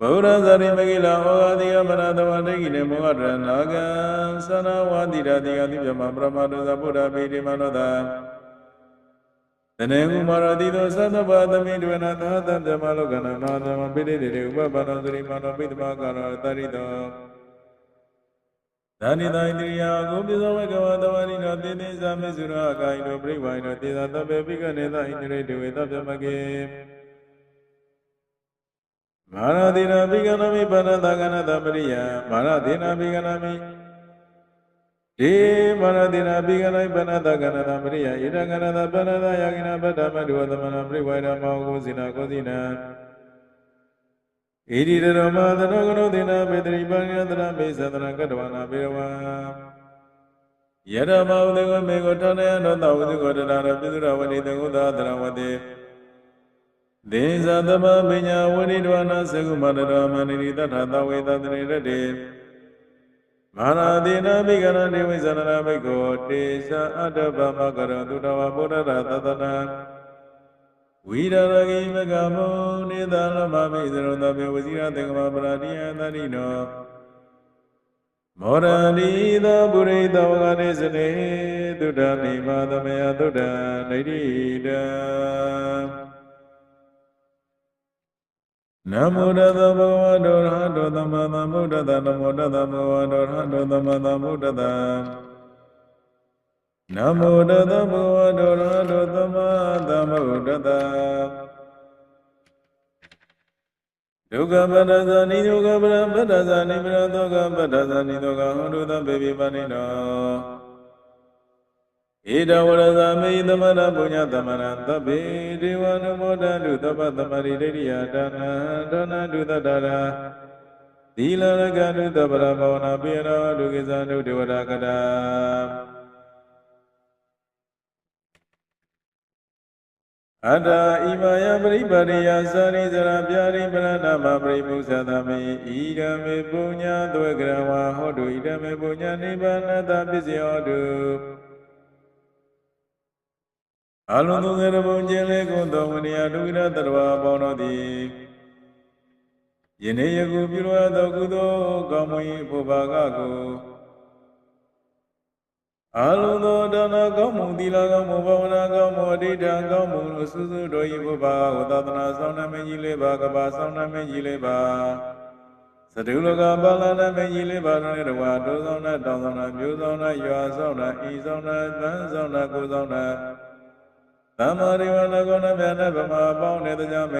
ဗုဒ္ဓဇာတိမကိလဩဃာတိကမနတဝဒိဋ္ဌိနေမောဟတရနာဂံသနာဝတိရတိကတိပြမပရမတုသဗုဒ္ဓပိတိမနောတတနေကုမာရတိသောသတ္တဗသမိတဝနာသာသဗ္ဗမလောကနာနာသမပိတိတေဥပပန္နသရိမနောပိတမကာရတရိတောသာနိတိုင်တိယကိုပိသောဝကဝတဝရိနောတေတိသမေစုရအကိုင်တို့ပြိဝိုင်တို့တေသာတပေပိကနေသဣန္ဒြေတေဝေသဗ္ဗမကေ မာရတိနာပိကနမိပါဏတကနတပရိယမာရတိနာပိကနမိဒေမာရတိနာပိကနိပါဏတကနတပရိယဣဒကနတပဏတယကိနပတ္တမတုဝသမနပြိဝိုင်ရမောကိုစိနာကိုစိနာဣတိရရမသနောကနောသေနာပေတရိပါဏိယတရမေသတရကတ္တဝနာပေရဝံယရမောတေဝမေကိုဌာနယနောတဝုဇောတရရပိစုရဝတိတေကုသာတရဝတိ ဒေဇာသမပညာဝိနိဒဝနာသကုမတရမဏိရိတထသဝေတတရိရတေမာနာတိနာမိကရဏေဝိဇာနဘိကောတေသအတ္တဗမကရတုတဝဗုဒ္ဓရသတနာဝိရရဂိမကမောနေသလမမိသရုံတပေဝစီရတေကမပရာတိယသတိနောမောရဏိသောပုရိသောကနေစနေသုဒ္ဓနိမသမယသုဒ္ဓနိတိတံ နမောတသဗ္ဗဝတ္တောရဟတောသမ္မာသမ္ဗုဒ္ဓတ္တနမောတသဗ္ဗဝတ္တောရဟတောသမ္မာသမ္ဗုဒ္ဓတ္တနမောတသဗ္ဗဝတ္တောရဟတောသမ္မာသမ္ဗုဒ္ဓတ္တဒုက္ခပတ္တဇာနိဒုက္ခပရပတ္တဇာနိပရဒုက္ခပတ္တဇာနိဒုက္ခဟောတုသဗ္ဗေပိပါဏိနော ဣဒဝရဇာမေသမဏပုညသမဏသဗ္ဗေဒေဝနမောတတုသဗ္ဗသမရိဒိဋ္ဌိယဒါနဒါနတုတ္တရာသီလရကတုသဗ္ဗရဘာဝနာပိယရာဒုကိသနုဒေဝရကတာအတ္တဣမယပရိပါရိယသာရိဇရာပြာရိပရဏမပရိမုသသမေဣဒမေပုညသွေကရဝဟောတုဣဒမေပုညနိဗ္ဗာနတပစ္စယောတု အလုံးစုံသောဘုံကျင်လေကုန်သောဝိနည်းဒုက္ခတတ္တဝါပေါင်းတို့သည်ယနေ့ယခုပြုလိုအပ်သောကုသိုလ်ကောင်းမွန်၏ဘုရားကကိုအလုံးသောဒါနကောင်းမှုသီလကောင်းမှုဘာဝနာကောင်းမှုအဋ္ဌံကောင်းမှုအစုစုတို့၏ဘုရားဝသဒနာဆောင်နာမင်းကြီးလေးပါကဘာဆောင်နာမင်းကြီးလေးပါသတုလကပါဠနာမင်းကြီးလေးပါတို့နဲ့တဝါတိုးဆောင်နာတောင်းဆောင်နာမျိုးဆောင်နာရွာဆောင်နာဤဆောင်နာဗန်းဆောင်နာကိုဆောင်နာ သမ္မာရိဝနကောနမြတ်ဗမာပေါင်းနေတဲ့ကြောင့်